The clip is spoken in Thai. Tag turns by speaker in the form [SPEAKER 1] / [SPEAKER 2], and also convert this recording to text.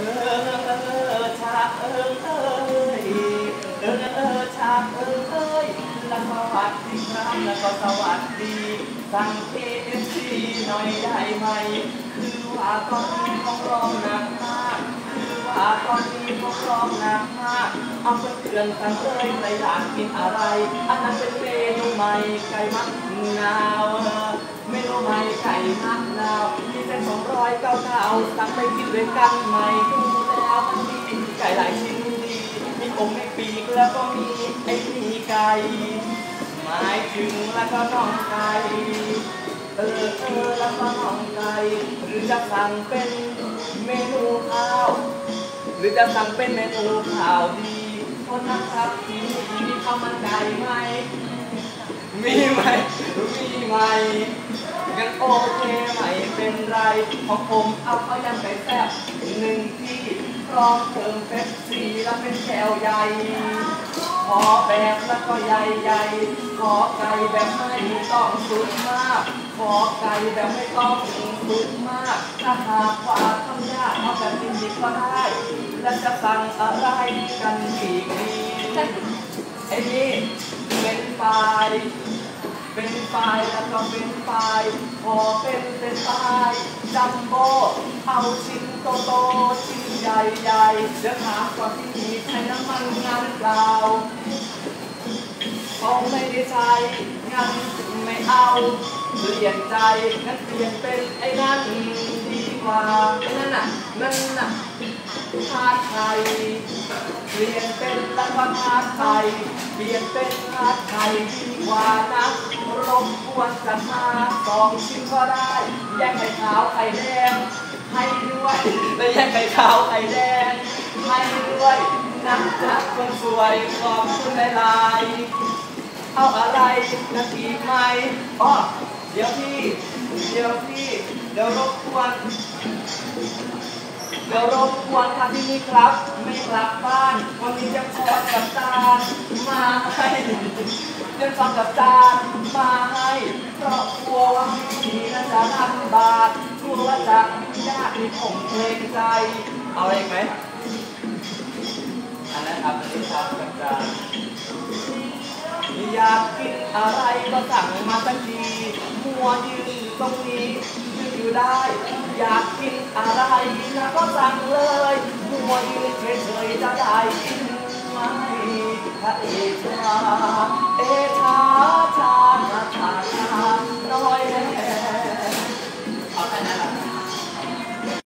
[SPEAKER 1] อชาเอิงเอยเออเออชาเอิงเอยแล้วสวัสดีครับแล้วก็สวัสดีสั่งเคเอฟซีหน่อยได้ไหม คือว่าตอนนี้ของร้องหนักมาก คือว่าตอนนี้ของร้องหนักมาก เอาเพื่อนๆกันเลยใครอยากกินอะไร อันนั้นเป็นเมนูใหม่ไก่มักนาว เมนูใหม่ไก่มักนาวที่เป็นสองร้อยเก้าเก้าสั่งไปกินด้วยกันใหม่ดูแล้วมันดีไก่หลายชิ้นดีมีองค์มีปีกแล้วก็มีไอ้มีไก่หมายถึงแล้วก็น้องไก่เออเออแล้วก็น้องไก่หรือจะสั่งเป็นเมนูข้าวหรือจะสั่งเป็นเมนูข้าวดีคนนะครับที่นี่มีข้าวมันไก่ไหม มีไหม มีไหมงั้นโอเคไหมเป็นไร ของผมเอาข้าวยำไก่แซ่บหนึ่งที่พร้อมเติมเป๊ปซี่แล้วเป็นแก้วใหญ่ ขอแบบแล้วก็ใหญ่ๆขอไก่แบบไม่ต้องสุดมาก ขอไก่แบบไม่ต้องสุดมาก ถ้าหากว่าทำยากเอาแบบดิบๆก็ได้ แล้วจะสั่งอะไรกันอีกดีไอ้นี่เป็นไฟ เป็นไฟแล้วก็เป็นไฟขอเป็นเป็นไฟจัมโบ้เอาชิ้นโตโตชิ้นใหญ่ๆเดี๋ยวถามก่อนที่มีใช้น้ำมันงานเปล่าเขาไม่ได้ใช้งั้นไม่เอาเปลี่ยนใจงั้นเปลี่ยนเป็นไอ้นั่นดีกว่าไอ้นั่นน่ะนั่นน่ะทาไทยเปลี่ยนเป็นละครทาไทยเปลี่ยนเป็นทา ดีกว่านะรบกวนจัดมาสองชิ้นก็ได้แยกไข่ขาวไข่แดงให้ด้วยและแยกไข่ขาวไข่แดงให้ด้วยนักจักคนสวยขอบคุณหลายๆเอาอะไรนะอีกไหมอ๋อเดี๋ยวพี่เดี๋ยวพี่เดี๋ยวรบกวน เดี๋ยวรบกวนทางที่นี่ครับไม่กลับบ้านวันนี้จะขอกับจานมาให้จะขอกับจานมาให้เพราะกลัวว่าพี่น่าจะลำบากกลัวว่าจะยากที่ผมเกรงใจ เอาอะไรอีกไหมอันนั้นครับอันนี้ครับกับจานอยากกินอะไรก็สั่งมาสักทีมัวยืนตรงนี้ยืนอยู่ได้ อยากกิน 阿拉应该果断嘞，不要因为贪财就害了自己。